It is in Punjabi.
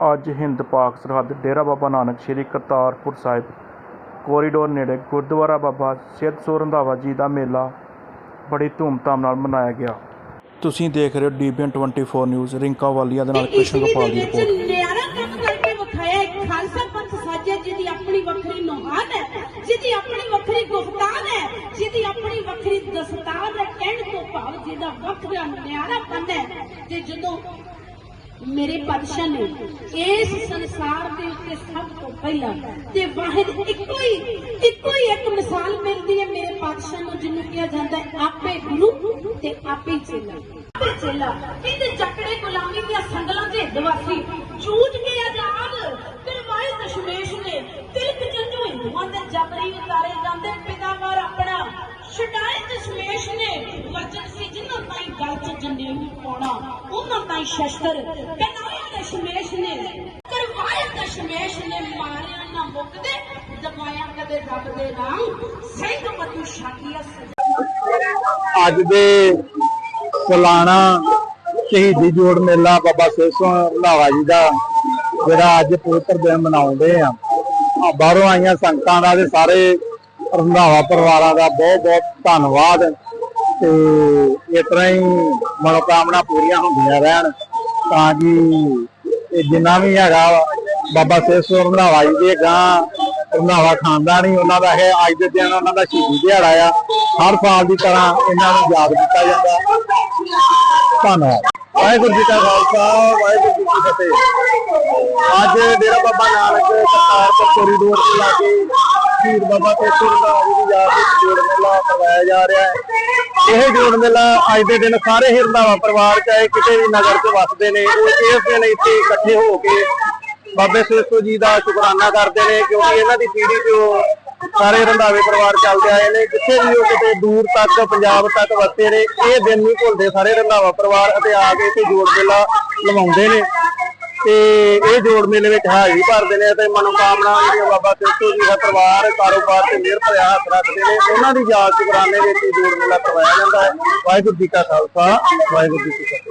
ਅੱਜ ਹਿੰਦ ਪਾਕ ਸਰਹੱਦ ਡੇਰਾ ਬਾਬਾ ਨਾਨਕ ਸ੍ਰੀ ਕਰਤਾਰਪੁਰ ਸਾਹਿਬ ਕੋਰੀਡੋਰ ਨੇੜੇ ਗੁਰਦੁਆਰਾ ਬਾਬਾ ਸਿੱਧ ਸੋ ਰੰਧਾਵਾ ਜੀ ਦਾ ਮੇਲਾ ਬੜੀ ਧੂਮਧਾਮ ਨਾਲ ਮਨਾਇਆ ਗਿਆ। ਤੁਸੀਂ ਦੇਖ ਰਹੇ ਹੋ ਡੀਬੀਐਨ 24 ਨਿਊਜ਼ ਰਿੰਕਾ ਵਾਲੀਆ ਦੇ ਨਾਲ ਕ੍ਰਿਸ਼ਨ ਗੋਪਾਲ ਦੇ ਰਿਪੋਰਟ ਨਿਆਰਾ ਕੰਮ ਕਰਕੇ ਵਿਖਾਇਆ ਇੱਕ ਖਾਲਸਾ ਪੰਥ ਸਾਜਿਆ ਜਿਹਦੀ ਆਪਣੀ ਵੱਖਰੀ ਨੁਹਾਨ ਹੈ ਜਿਹਦੀ ਆਪਣੀ ਵੱਖਰੀ ਗੁਫਤਾਨ ਹੈ ਜਿਹਦੀ ਆਪਣੀ ਵੱਖਰੀ ਦਸਤਾਰ ਹੈ ਕਹਿਣ ਤੋਂ ਭਾਵ ਜਿਹਦਾ ਵੱਖਰਾ ਨਿਆਰਾ ਪੰਨ ਹੈ। ਤੇ ਜਦੋਂ ਮੇਰੇ ਪਾਤਸ਼ਾਹ ਨੇ ਇਸ ਸੰਸਾਰ ਦੇ ਉੱਤੇ ਸਭ ਤੋਂ ਪਹਿਲਾਂ ਤੇ ਵਾਹਿਦ ਇੱਕੋ ਹੀ ਇੱਕੋ ਹੀ ਇੱਕ ਮਿਸਾਲ ਮਿਲਦੀ ਹੈ ਮੇਰੇ ਪਾਤਸ਼ਾਹ ਨੂੰ, ਜਿਹਨੂੰ ਕਿਹਾ ਜਾਂਦਾ ਹੈ ਆਪੇ ਗੁਰੂ ਤੇ ਆਪੇ ਚੇਲਾ। ਆਪੇ ਚੇਲਾ। ਇਹਦੇ ਚੱਕੜੇ ਗੁਲਾਮੀ ਦੀਆਂ ਸੰਗਲਾਂ ਦੇ ਦਵਾਸੀ ਝੂਠ ਕੇ ਆਜ਼ਾਦ। ਫਿਰ ਵਾਹਿਦ ਦਸ਼ਮੇਸ਼ ਨੇ ਤਿਲਕ ਜੰਜੂ ਹਿੰਦੂਆਂ ਦੇ ਜਬਰੀ ਉਤਾਰੇ ਜਾਂਦੇ ਛਡਾਏ ਦਸ਼ਮੇਸ਼ ਨੇ। ਵਚਨ ਸੀ, ਜਿਨ੍ਹਾਂ ਤਾਈਂ ਗਲ ਚ ਜੰਦੇੂ ਪਾਉਣਾ ਉਹਨਾਂ ਤਾਈਂ ਸ਼ਸਤਰ ਪਹਿਨਾਏ ਦਸ਼ਮੇਸ਼ ਨੇ। ਕਰਵਾਏ ਦਸ਼ਮੇਸ਼ ਨੇ, ਮਾਰਿਆ ਨਾ ਮੁੱਕਦੇ, ਦਬਾਇਆ ਕਦੇ ਰੱਬ ਦੇ ਨਾਮ। ਸਿੰਘ ਮਤੂ ਸ਼ਾਕੀਆ ਅੱਜ ਦੇ ਸਾਲਾਨਾ ਸ਼ਹੀਦੀ ਜੋੜ ਮੇਲਾ ਬਾਬਾ ਸੇਸੋਂ ਰੰਧਾਵਾ ਜੀ ਦਾ, ਜਿਹੜਾ ਅੱਜ ਪਵਿੱਤਰ ਦਿਨ ਮਨਾਉਂਦੇ ਆ। ਬਾਹਰੋਂ ਆਈਆਂ ਸੰਗਤਾਂ ਦਾ ਤੇ ਸਾਰੇ ਰੰਧਾਵਾ ਪਰਿਵਾਰਾਂ ਦਾ ਬਹੁਤ ਬਹੁਤ ਧੰਨਵਾਦ। ਤੇ ਇਸ ਤਰ੍ਹਾਂ ਹੀ ਮਨੋਕਾਮਨਾ ਪੂਰੀਆਂ ਹੁੰਦੀਆਂ ਰਹਿਣ। ਤਾਂ ਕਿ ਇਹ ਜਿੰਨਾ ਵੀ ਹੈਗਾ ਬਾਬਾ ਸੇਸੋਂ ਰੰਧਾਵਾ ਜੀ ਦੇ ਗਾਂ, ਰੰਧਾਵਾ ਖਾਨਦਾਨ ਹੀ ਉਹਨਾਂ ਦਾ ਹੈ ਅੱਜ ਦੇ ਦਿਨ ਉਹਨਾਂ ਦਾ ਸ਼ਹੀਦੀ ਦਿਹਾੜਾ ਆ। ਹਰ ਸਾਲ ਦੀ ਤਰ੍ਹਾਂ ਇਹਨਾਂ ਨੂੰ ਯਾਦ ਕੀਤਾ ਜਾਂਦਾ। ਧੰਨਵਾਦ। ਵਾਹਿਗੁਰੂ ਜੀ ਕਾ ਖਾਲਸਾ, ਵਾਹਿਗੁਰੂ ਜੀ ਕੀ ਫਤਿਹ। ਅੱਜ ਡੇਰਾ ਬਾਬਾ ਨਾਨਕ ਕਰਤਾਰਪੁਰ ਕੋਰੀਡੋਰ ਤੇ ਲਾਗੇ ਸ਼ਹੀਦ ਬਾਬਾ ਤੇਜਾ ਰੰਧਾਵਾ ਜੀ ਦੀ ਯਾਦ ਵਿੱਚ ਜੋੜ ਮੇਲਾ ਕਰਵਾਇਆ ਜਾ ਰਿਹਾ ਹੈ। ਇਹ ਜੋੜ ਮੇਲਾ ਅੱਜ ਦੇ ਦਿਨ ਸਾਰੇ ਹੀ ਰੰਧਾਵਾ ਪਰਿਵਾਰ ਚਾਹੇ ਕਿਤੇ ਵੀ ਨਗਰ 'ਚ ਵਸਦੇ ਨੇ, ਉਹ ਇਸ ਦਿਨ ਇੱਥੇ ਇਕੱਠੇ ਹੋ ਕੇ ਬਾਬੇ ਸੇਸੋ ਜੀ ਦਾ ਸ਼ੁਕਰਾਨਾ ਕਰਦੇ ਨੇ ਕਿਉਂਕਿ ਇਹਨਾਂ ਦੀ ਪੀੜ੍ਹੀ ਤੋਂ ਸਾਰੇ ਰੰਧਾਵੇ ਪਰਿਵਾਰ ਚੱਲਦੇ ਆਏ ਨੇ, ਜਿੱਥੇ ਵੀ ਉਹ ਕਿਤੇ ਦੂਰ ਤੱਕ, ਪੰਜਾਬ ਤੱਕ ਵਸਦੇ ਨੇ, ਇਹ ਦਿਨ ਨਹੀਂ ਭੁੱਲਦੇ ਸਾਰੇ ਰੰਧਾਵਾ ਪਰਿਵਾਰ ਅਤੇ ਆ ਕੇ ਇੱਥੇ ਜੋੜ ਮੇਲਾ ਲਵਾਉਂਦੇ ਨੇ। ਤੇ ਇਹ ਜੋੜ ਮੇਲੇ ਵਿੱਚ ਹਾਜ਼ਰੀ ਭਰਦੇ ਨੇ ਤੇ ਮਨੋਕਾਮਨਾ ਜਿਹੜੀਆਂ ਬਾਬਾ ਸੇਸੋ ਜੀ ਦਾ ਪਰਿਵਾਰ, ਕਾਰੋਬਾਰ ਤੇ ਮਿਹਰ ਭਰਿਆ ਹੱਥ ਰੱਖਦੇ ਨੇ। ਉਹਨਾਂ ਦੀ ਯਾਦ ਸ਼ੁਕਰਾਨੇ ਵਿੱਚ ਜੋੜ ਮੇਲਾ ਕਰਵਾਇਆ ਜਾਂਦਾ ਹੈ। ਵਾਹਿਗੁਰੂ ਜੀ ਕਾ ਖਾਲਸਾ, ਵਾਹਿਗੁਰੂ ਜੀ ਕੀ ਫਤਿਹ।